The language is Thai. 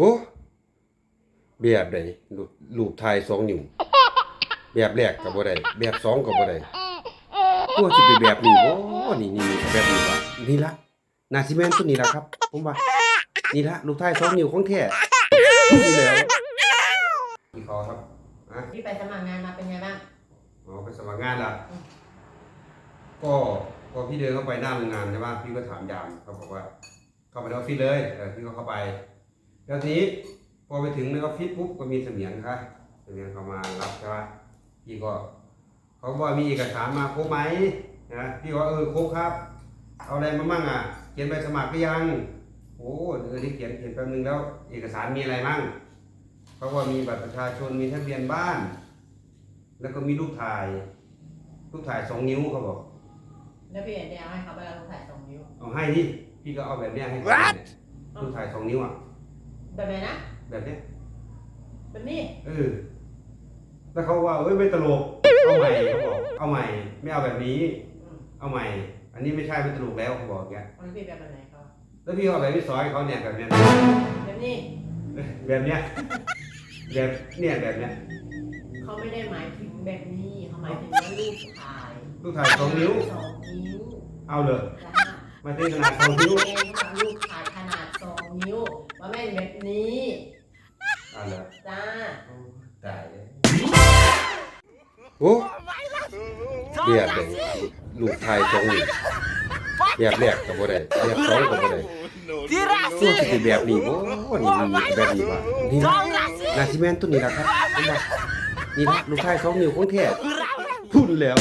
โอ้แบบใดลูกลูกทายสองนิ้วแบบแรกก็บ่ได้แบบสองก็บ่ได้ตัวสิเป็นแบบนี้บ่นี่นี่นี่แบบนี้วะนี่ละนาซิแมนตัวนี้ล่ะครับ ผมว่านี่ละลูกทายสองนิ้วของแท้นี่แล้วพี่ขอครับอะพี่ไปสมัครงานมาเป็นไงบ้างอ๋อไปสมัครงานละก็พอพี่เดินเข้าไปหน้าโรงงานใช่ป่ะพี่ก็ถามยามเขาบอกว่า เข้าไปในออฟฟิศเลยเออพี่ก็เข้าไป แล้วทีนี้พอไปถึงในออฟฟิศปุ๊บก็มีเสมียนครับเสมียนเขามารับใช่ป่ะพี่ก็เขาบอกว่ามีเอกสารมาครบไหมนะพี่ก็ว่าเออครบครับ เอาอะไรมามั่งอะ เขียนใบสมัครหรือยังโอ้เออที่เขียนเขียนแป๊บนึงแล้ว เอกสารมีอะไรมั่งเขาก็มีบัตรประชาชนมีทะเบียนบ้าน แล้วก็มีรูปถ่ายรูปถ่ายสองนิ้วเขาบอกแล้วพี่เอ็นเดียให้เขาไปเอาลูกถ่ายสองนิ้วเอาให้ที่พี่ก็เอาแบบเนี้ยให้เขาเนี่ยรูปถ่ายสองนิ้วอะ แบบไหนนะ แบบเนี้ยแบบนี้ เออแล้วเขาว่าเอ้ยไม่ตลกเอาใหม่เขาบอกเอาใหม่ ไม่เอาแบบนี้ อืมเอาใหม่ อันนี้ไม่ใช่ไม่ตลกแล้วเขาบอกอย่างเงี้ยเอาพี่แบบไหนเขาแล้วพี่ก็เอาแบบที่ซอยเขาเนี่ยแบบเนี้ย แบบนี้แบบเนี้ยแบบเนี่ยแบบเนี้ยเขาไม่ได้หมายถึงแบบนี้เขาหมายถึงว่าลูกถ่ายรูปถ่ายสองนิ้ว สองนิ้วเอาเลย จ้ามาถึงขนาดสองนิ้ว เองค่ะลูกถ่ายขนาดสอง นิ้วว่าแม่นแบบนี้เอาเลยจ้าตายเลยโอ้แบบไหนลูกถ่ายสองนิ้วแบบแรกก็บ่ได้แบบสองก็บ่ได้ตัวสิเป็นแบบนี้บ่นี่นี่แบบนี้ว่านี่ละนาซิแมนตัวนี้ล่ะครับผมว่านี่ละลูกชายสองนิ้วของแท้พูดแล้ว